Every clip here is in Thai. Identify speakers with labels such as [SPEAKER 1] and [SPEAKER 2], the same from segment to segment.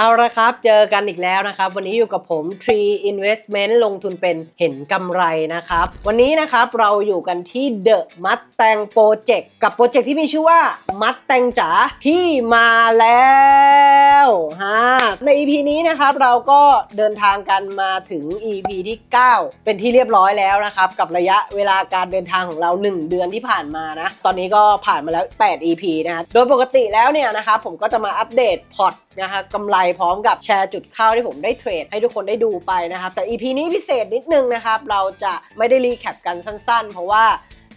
[SPEAKER 1] เอาละครับ เจอกันอีกแล้วนะครับ วันนี้อยู่กับผม Tree Investment ลงทุนเป็นเห็นกำไรนะครับ วันนี้นะครับเราอยู่กันที่ The Mustang Project กับโปรเจกต์ที่มีชื่อว่า Mustang จ๋าพี่มาแล้วฮะใน EP นี้นะครับเราก็เดินทางกันมาถึง EP ที่ 9 เป็นที่เรียบร้อยแล้วนะครับกับระยะเวลาการเดินทางของเรา 1 เดือนที่ผ่านมานะ ตอนนี้ก็ผ่านมาแล้ว 8 EP นะครับโดยปกติแล้วเนี่ยนะครับผมก็จะมาอัปเดตพอร์ต นะคะกำไรพร้อมกับแชร์จุดเข้าที่ผมได้เทรดให้ทุกคนได้ดูไปนะครับ แต่ EP นี้พิเศษนิดนึงนะครับ เราจะไม่ได้รีแคปกันสั้นๆ เพราะว่า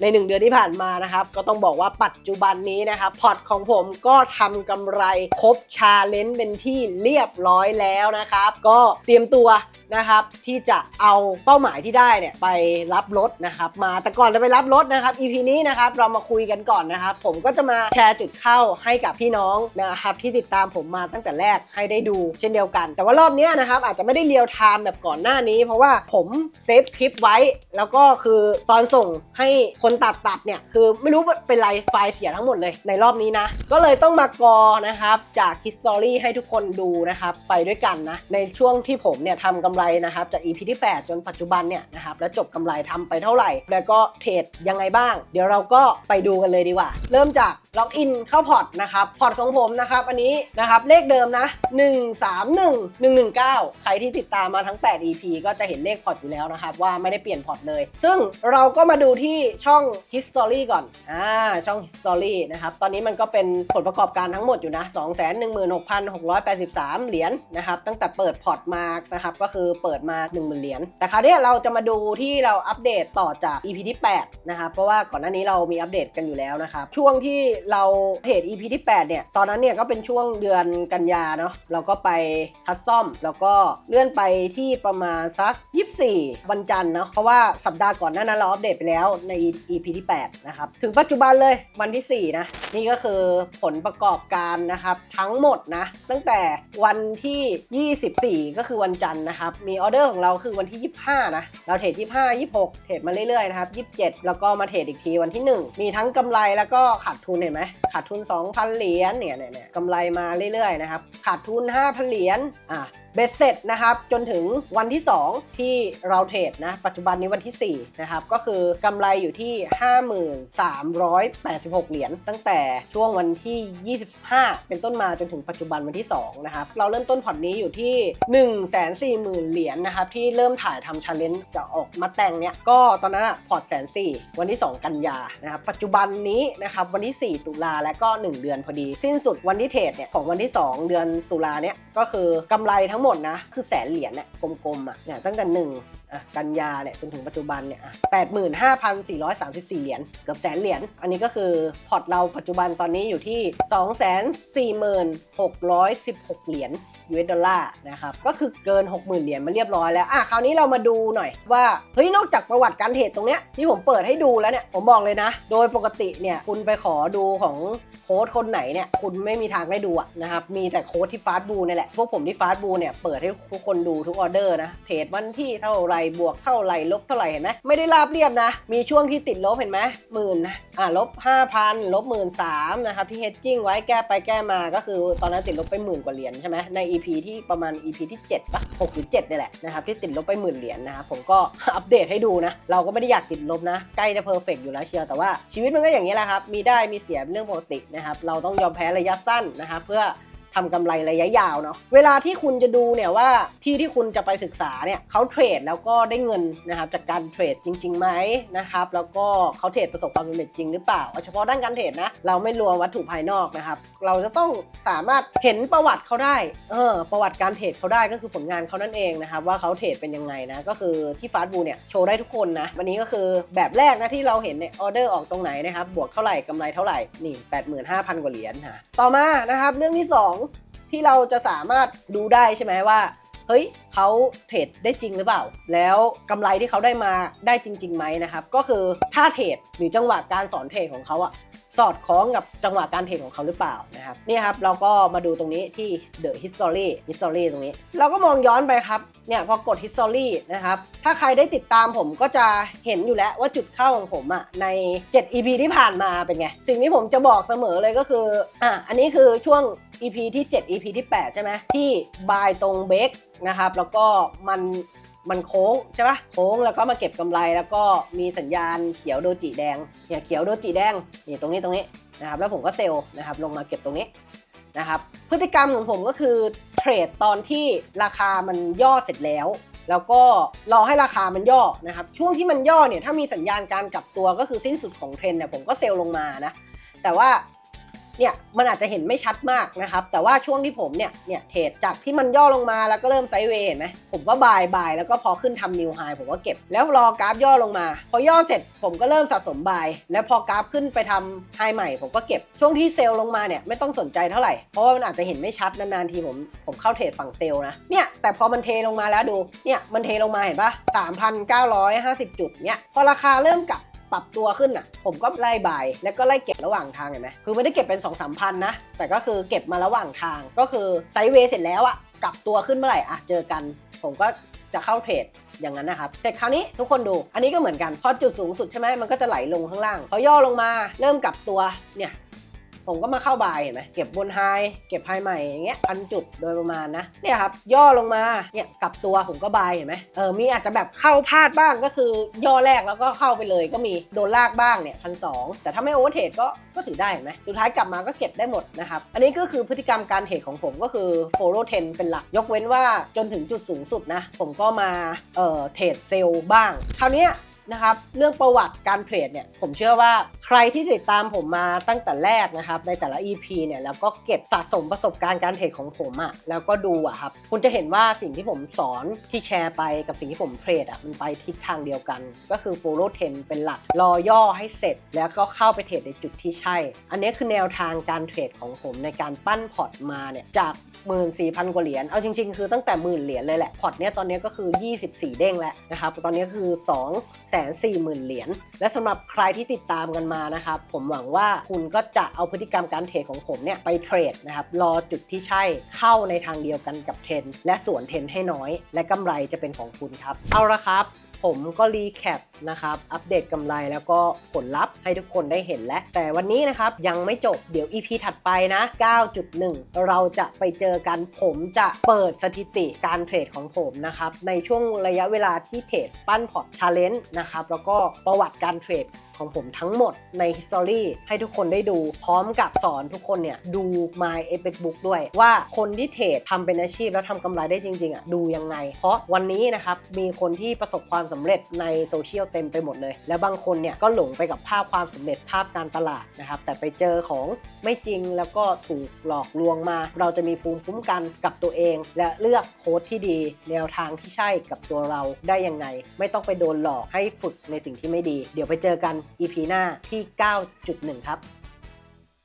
[SPEAKER 1] ใน 1 เดือนที่ผ่านมานะครับ ก็ต้องบอกว่าปัจจุบันนี้นะครับพอร์ตของผมก็ทำกำไรครบชาเลนจ์เป็นที่เรียบร้อยแล้วนะครับ ก็เตรียมตัว นะครับที่จะเอาเป้าหมายที่ได้เนี่ยไปรับรถนะครับมาแต่ก่อนจะไปรับรถนะครับ EP นี้นะครับเรามาคุยกันก่อนนะครับ ผมก็จะมาแชร์จุดเข้าให้กับพี่น้องนะครับที่ติดตามผมมาตั้งแต่แรกให้ได้ดูเช่นเดียวกัน แต่ว่ารอบนี้นะครับอาจจะไม่ได้เรียวไทม์แบบก่อนหน้านี้ เพราะว่าผมเซฟคลิปไว้ แล้วก็คือตอนส่งให้คนตัดตัดเนี่ยคือไม่รู้เป็นไรไฟล์เสียทั้งหมดเลยในรอบนี้นะ ก็เลยต้องมากอนะครับจาก history ให้ทุกคนดูนะครับไปด้วยกันนะในช่วงที่ผมเนี่ยทำกำไรนะครับจาก EP ที่ 8 จนปัจจุบันเนี่ยนะครับแล้วจบกำไรทำไปเท่าไหร่ แล้วก็เทรดยังไงบ้าง เดี๋ยวเราก็ไปดูกันเลยดีกว่า เริ่มจากล็อกอินเข้าพอร์ตนะครับพอร์ตของผมนะครับอันนี้นะครับเลขเดิมนะ 131 119 ใครที่ติดตามมาทั้ง 8 EP ก็จะเห็นเลขพอร์ตอยู่แล้วนะครับว่าไม่ได้เปลี่ยนพอร์ตเลย ซึ่งเราก็มาดูที่ช่อง history ก่อนอ่าช่อง history นะครับตอนนี้มันก็เป็นผลประกอบการทั้งหมดอยู่นะ 216,683 เหรียญนะครับตั้งแต่เปิดพอร์ตมานะครับก็คือเปิดมา 10,000 เหรียญ แต่คราวนี้เราจะมาดูที่เราอัปเดตต่อจาก EP ที่ 8 นะครับ เพราะว่าก่อนหน้านี้เรามีอัปเดตกันอยู่แล้วนะครับ ช่วงที่เราเทรด EP ที่ 8 เนี่ย ตอนนั้นเนี่ยก็เป็นช่วงเดือนกันยาเนาะ เราก็ไปคัสซอม แล้วก็เลื่อนไปที่ประมาณสัก 24 วันจันทร์เนาะ เพราะว่าสัปดาห์ก่อนหน้านั้นเราอัปเดตไปแล้วใน EP ที่ 8 นะครับ ถึงปัจจุบันเลยวันที่ 4 นะ นี่ก็คือผลประกอบการนะครับทั้งหมดนะ ตั้งแต่วันที่ 24 ก็คือวันจันทร์นะครับมีออเดอร์ของเราคือวันที่ 25 นะ เราเทรด25 26 เทรดมาเรื่อยๆนะครับ27 แล้วก็มาเทรดอีกทีวันที่ 1 มีทั้งกำไรแล้วก็ขาดทุนเห็นไหมขาดทุน 2,000 เหรียญเนี่ยเนี่ยเนี่ยกำไรมาเรื่อยๆนะครับขาดทุน 5,000 เหรียญอะ เบ็ดเสร็จนะครับจนถึงวันที่ 2 ที่เราเทรดนะ ปัจจุบันนี้วันที่ 4 นะครับ ก็คือกำไรอยู่ที่ 5386 เหรียญตั้งแต่ช่วงวันที่ 25 เป็นต้นมาจนถึงปัจจุบันวันที่ 2 นะครับ เราเริ่มต้นพอร์ตนี้อยู่ที่ 140,000 เหรียญนะครับ ที่เริ่มถ่ายทำชาเลนจ์จะออกมาแต่งเนี่ย ก็ตอนนั้นอะพอร์ตแสนสี่วันที่ 2 กันยานะครับปัจจุบันนี้นะครับวันที่ 4 ตุลาและก็ 1 เดือนพอดี สิ้นสุดวันที่เทรดเนี่ยของวันที่ 2 เดือนตุลาเนี่ยก็คือกำไรทั้งหมดนะ คือแสนเหรียญน่ะกลมๆอะเนี่ยตั้งแต่หนึ่ง อะกันยาเนี่ยจนถึงปัจจุบันเนี่ยแปดหมื่นห้าพันสี่ร้อยสามสิบสี่เหรียญเกือบแสนเหรียญอันนี้ก็คือพอร์ตเราปัจจุบันตอนนี้อยู่ที่สองแสนสี่หมื่นหกร้อยสิบหกเหรียญ US ดอลลาร์นะครับก็คือเกิน 60,000 เหรียญมาเรียบร้อยแล้วอะคราวนี้เรามาดูหน่อยว่าเฮ้ยนอกจากประวัติการเทรดตรงเนี้ยที่ผมเปิดให้ดูแล้วเนี่ยผมบอกเลยนะ โดยปกติเนี่ยคุณไปขอดูของโค้ดคนไหนเนี่ยคุณไม่มีทางได้ดูอะนะครับมีแต่โค้ดที่ฟาสต์บูนี่แหละพวกผมที่ฟาสต์บูเนี่ยเปิดให้ทุกคนดูทุกออเดอร์นะเทรดวันที่เท่าไรบวกเท่าไรลบเท่าไหร่เห็นไหมไม่ได้ราบเรียบนะ มีช่วงที่ติดลบเห็นไหมหมื่นนะอะลบ5,000ลบหมื่นสามนะครับที่เฮดจิ้งไว้แก้ไปแก้มาก็คือตอนนั้นติดลบไปหมื่นกว่าเหรียญใช่ไหมใน EP ที่ประมาณ EP ที่7ปะ6หรือ7นี่แหละนะครับที่ติดลบไปหมื่นเหรียญนะครับผมก็อัปเดตให้ดูนะ เราก็ไม่ได้อยากติดลบนะ ใกล้จะเพอร์เฟกอยู่แล้วเชียวแต่ว่าชีวิตมันก็อย่างนี้แหละครับมีได้มีเสียเป็นเรื่องปกตินะครับเราต้องยอมแพ้ระยะสั้นนะครับเพื่อ ทำกำไรระยะยาวเนาะเวลาที่คุณจะดูเนี่ยว่าที่ที่คุณจะไปศึกษาเนี่ยเขาเทรดแล้วก็ได้เงินนะครับจากการเทรดจริงๆไหมนะครับแล้วก็เขาเทรดประสบความสำเร็จจริงหรือเปล่าเอาเฉพาะด้านการเทรดนะเราไม่รวมวัตถุภายนอกนะครับเราจะต้องสามารถเห็นประวัติเขาได้เออประวัติการเทรดเขาได้ก็คือผลงานเขานั่นเองนะครับว่าเขาเทรดเป็นยังไงนะก็คือที่ฟาสต์บูเนี่ยโชว์ได้ทุกคนนะวันนี้ก็คือแบบแรกนะที่เราเห็นในออเดอร์ออกตรงไหนนะครับบวกเท่าไหร่กำไรเท่าไหร่นี่ 85,000 กว่าเหรียญค่ะต่อมานะครับเรื่องที่สอง ที่เราจะสามารถดูได้ใช่ไหมว่า เฮ้ยเขาเทรดได้จริงหรือเปล่า แล้วกำไรที่เขาได้มาได้จริงๆไหมนะครับ ก็คือถ้าเทรดหรือจังหวะการสอนเทรดของเขาอะสอดคล้องกับจังหวะการเทรดของเขาหรือเปล่านะครับนี่ครับเราก็มาดูตรงนี้ที่ the history history ตรงนี้ เราก็มองย้อนไปครับเนี่ยพอกด history นะครับถ้าใครได้ติดตามผมก็จะเห็นอยู่แล้วว่าจุดเข้าของผมอะใน 7 EP ที่ผ่านมาเป็นไง สิ่งที่ผมจะบอกเสมอเลยก็คืออะอันนี้คือช่วง EP ที่ 7 EP ที่ 8 ใช่ไหมที่บายตรงเบรกนะครับแล้วก็มันมันโค้งใช่ปะโค้งแล้วก็มาเก็บกำไรแล้วก็มีสัญญาณเขียวโดจิแดงเนี่ยเขียวโดจิแดงนี่ตรงนี้ตรงนี้นะครับแล้วผมก็เซลล์นะครับลงมาเก็บตรงนี้นะครับพฤติกรรมของผมก็คือเทรดตอนที่ราคามันย่อเสร็จแล้ว แล้วก็รอให้ราคามันย่อนะครับช่วงที่มันย่อเนี่ยถ้ามีสัญญาณการกลับตัวก็คือสิ้นสุดของเทรนเนี่ยผมก็เซลล์ลงมานะแต่ว่า เนี่ยมันอาจจะเห็นไม่ชัดมากนะครับ แต่ว่าช่วงที่ผมเนี่ยเนี่ยเทรดจากที่มันย่อลงมาแล้วก็เริ่มไซด์เวย์เห็นไหมผมก็บายบายแล้วก็พอขึ้นทำนิวไฮผมก็เก็บ แล้วรอกราฟย่อลงมา พอย่อเสร็จผมก็เริ่มสะสมบาย แล้วพอกราฟขึ้นไปทำไฮใหม่ ผมก็เก็บช่วงที่เซลล์ลงมาเนี่ยไม่ต้องสนใจเท่าไหร่เพราะว่ามันอาจจะเห็นไม่ชัดนานๆทีผมผมเข้าเทรดฝั่งเซลล์นะเนี่ยแต่พอมันเทลงมาแล้วดูเนี่ยมันเทลงมาเห็นปะ3,950 จุดเนี่ยพอราคาเริ่มกลับ ปรับตัวขึ้นอะ ผมก็ไล่บายแล้วก็ไล่เก็บระหว่างทางเห็นไหมคือไม่ได้เก็บเป็น2องสามพันนะ แต่ก็คือเก็บมาระหว่างทางก็คือไซด์เวย์เสร็จแล้วอะกลับตัวขึ้นเมื่อไหร่อะเจอกัน ผมก็จะเข้าเทรดอย่างนั้นนะครับ เสร็จคราวนี้ทุกคนดู อันนี้ก็เหมือนกัน พอจุดสูงสุดใช่ไหมมันก็จะไหลลงข้างล่าง พอย่อลงมาเริ่มกลับตัวเนี่ย ผมก็มาเข้าบายเห็นไหมเก็บบนไฮเก็บไฮใหม่อย่างเงี้ยพันจุดโดยประมาณนะเนี่ยครับย่อลงมาเนี่ยกลับตัวผมก็บายเห็นไหมเออมีอาจจะแบบเข้าพลาดบ้างก็คือย่อแรกแล้วก็เข้าไปเลยก็มีโดนลากบ้างเนี่ยพันสองแต่ถ้าไม่โอเวอร์เทรดก็ก็ถือได้เห็นไหมสุดท้ายกลับมาก็เก็บได้หมดนะครับอันนี้ก็คือพฤติกรรมการเทรดของผมก็คือ follow trend เป็นหลักยกเว้นว่าจนถึงจุดสูงสุดนะผมก็มาเอ่อเทรดเซลล์บ้างคราวเนี้ย นะครับเรื่องประวัติการเทรดเนี่ยผมเชื่อว่าใครที่ติดตามผมมาตั้งแต่แรกนะครับในแต่ละ EP เนี่ยแล้วก็เก็บสะสมประสบการณ์การเทรดของผมอะ่ะแล้วก็ดูอะครับคุณจะเห็นว่าสิ่งที่ผมสอนที่แชร์ไปกับสิ่งที่ผมเทรดอะ่ะมันไปทิศทางเดียวกัน ก็คือ follow trend เป็นหลักรอย่อให้เสร็จ แล้วก็เข้าไปเทรดในจุดที่ใช่ อันนี้คือแนวทางการเทรดของผมในการปั้นพอร์ตมาเนี่ยจาก หมื่นสี่พันกว่าเหรียญ เอาจริง ๆ คือตั้งแต่หมื่นเหรียญเลยแหละ พอร์ตเนี้ยตอนนี้ก็คือ 24 เด้งแล้วนะครับ ตอนนี้คือ 2 4 0 0 0 0 เหรียญ และสำหรับใครที่ติดตามกันมานะครับ ผมหวังว่าคุณก็จะเอาพฤติกรรมการเทรดของผมเนี่ยไปเทรดนะครับ รอจุดที่ใช่ เข้าในทางเดียวกันกับเทรนและส่วนเทรนให้น้อย และกำไรจะเป็นของคุณครับ เอาละครับ ผมก็รีแคป นะครับ อัปเดตกำไรแล้วก็ผลลัพธ์ให้ทุกคนได้เห็นแล้ว แต่วันนี้นะครับ ยังไม่จบเดี๋ยว EP ถัดไปนะ 9.1 เราจะไปเจอกันผมจะเปิดสถิติการเทรดของผมนะครับ ในช่วงระยะเวลาที่เทรดปั้นพอร์ตชาเลนจ์นะครับ แล้วก็ประวัติการเทรดของผมทั้งหมดใน History ให้ทุกคนได้ดู พร้อมกับสอนทุกคนเนี่ยดู My Epic Book ด้วยว่าคนที่เทรดทำเป็นอาชีพแล้วทำกำไรได้จริงๆอะดูยังไง เพราะวันนี้นะครับมีคนที่ประสบความสำเร็จในโซเชียลเต็มไปหมดเลย แล้วบางคนเนี่ยก็หลงไปกับภาพความสำเร็จภาพการตลาดนะครับแต่ไปเจอของไม่จริงแล้วก็ถูกหลอกลวงมา เราจะมีภูมิคุ้มกันกับตัวเอง และเลือกโค้ดที่ดี แนวทางที่ใช่กับตัวเราได้ยังไง ไม่ต้องไปโดนหลอกให้ฝึกในสิ่งที่ไม่ดี เดี๋ยวไปเจอกัน EP หน้าที่ 9.1 ครับ